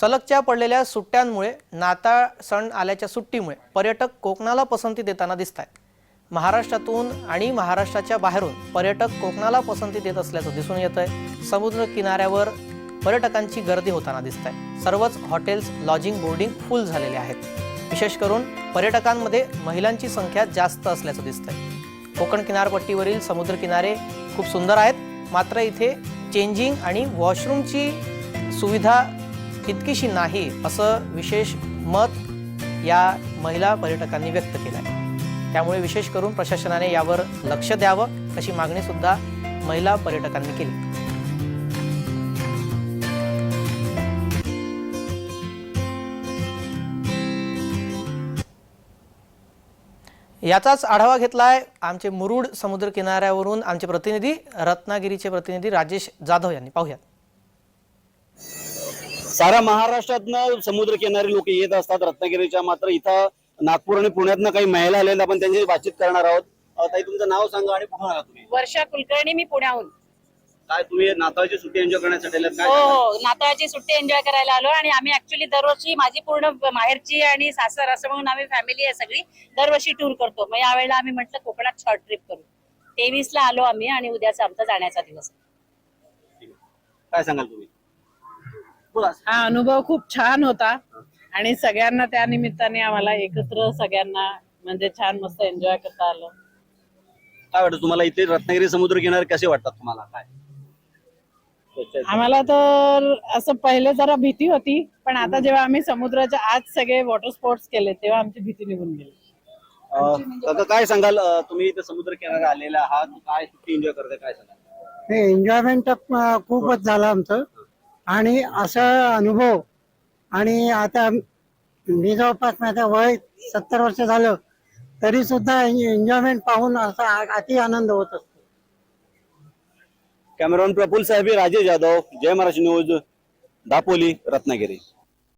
सलगच्या पडलेल्या सुट्ट्यांमुळे नाताळ सण आल्याच्या सुट्टीमुळे पर्यटक कोकणाला पसंती देताना दिसत आहेत महाराष्ट्रातून आणि महाराष्ट्राच्या बाहेरून पर्यटक कोकणाला पसंती देत असल्याचं दिसून येत आहे समुद्र किनाऱ्यावर पर्यटकांची गर्दी होताना दिसत आहे सर्वच हॉटेल्स लॉजिंग बोर्डिंग फुल झालेले आहेत. विशेष करून पर्यटकांमध्ये महिलांची संख्या जास्त असल्याचं दिसतंय. कोकण किनारपट्टीवरील समुद्र किनारे खूप सुंदर आहेत. मात्र इथे चेंजिंग आणि वॉशरूमची सुविधा तितकीशी नाही असं विशेष मत या महिला पर्यटकांनी व्यक्त केलं आहे त्यामुळे विशेष करून प्रशासनाने यावर लक्ष द्यावं अशी मागणी सुद्धा महिला पर्यटकांनी केली. याचाच आढावा घेतलाय आमचे मुरुड समुद्र किनाऱ्यावरून आमचे प्रतिनिधी रत्नागिरीचे प्रतिनिधी राजेश जाधव यांनी. पाहूयात. साऱ्या महाराष्ट्रातनं समुद्र किनारी लोक येत असतात. रत्नागिरीच्या मात्र इथं नागपूर आणि पुण्यातनं काही महिला आलेल्या आपण त्यांची बातचीत करणार आहोत. अं, ताई तुमचं नाव सांगा आणि कुठून आला तुम्ही? वर्षा कुलकर्णी मी पुण्याहून. काय तुम्ही नाताळची सुट्टी एन्जॉय करण्यासाठी आलात? काय हो सांगाल? हो नाताळची सुट्टी एन्जॉय करायला आलो आणि आम्ही ऍक्च्युली दरवर्षी माझी पूर्ण माहेरची आणि सासर असं म्हणून आम्ही फॅमिली आहे सगळी दरवर्षी टूर करतो. मग यावेळेला आम्ही म्हटलं कोकणात शॉर्ट ट्रिप करू. तेवीस ला आलो आम्ही आणि उद्याचा आमचा जाण्याचा दिवस आहे. काय सांगाल तुम्ही? हा अनुभव खूप छान होता. आणि सगळ्यांना त्या निमित्ताने आम्हाला एकत्र सगळ्यांना म्हणजे छान मस्त एन्जॉय करता आलं. काय वाटतं तुम्हाला इथे रत्नागिरी समुद्र किनारे कसे वाटतात तुम्हाला? काय? आम्हाला तर असं पहिले जरा भीती होती पण आता जेव्हा आम्ही समुद्राच्या आज सगळे वॉटर स्पोर्ट्स केले तेव्हा आमची भीती निघून गेली. काका काय सांगाल तुम्ही इथे समुद्र किनारे आलेला आहात काय एन्जॉय करताय काय सांगाल? हे एन्जॉयमेंट खूपच झालं आमचं. आणि असा अनुभव आणि आता मी जवळपास माझ्या वय सत्तर वर्ष झालं तरी सुद्धा एन्जॉयमेंट पाहून असा अति आनंद होत असतो. कॅमेरॉन प्रफुल साहेब राजेश जाधव जय महाराष्ट्र न्यूज दापोली रत्नागिरी.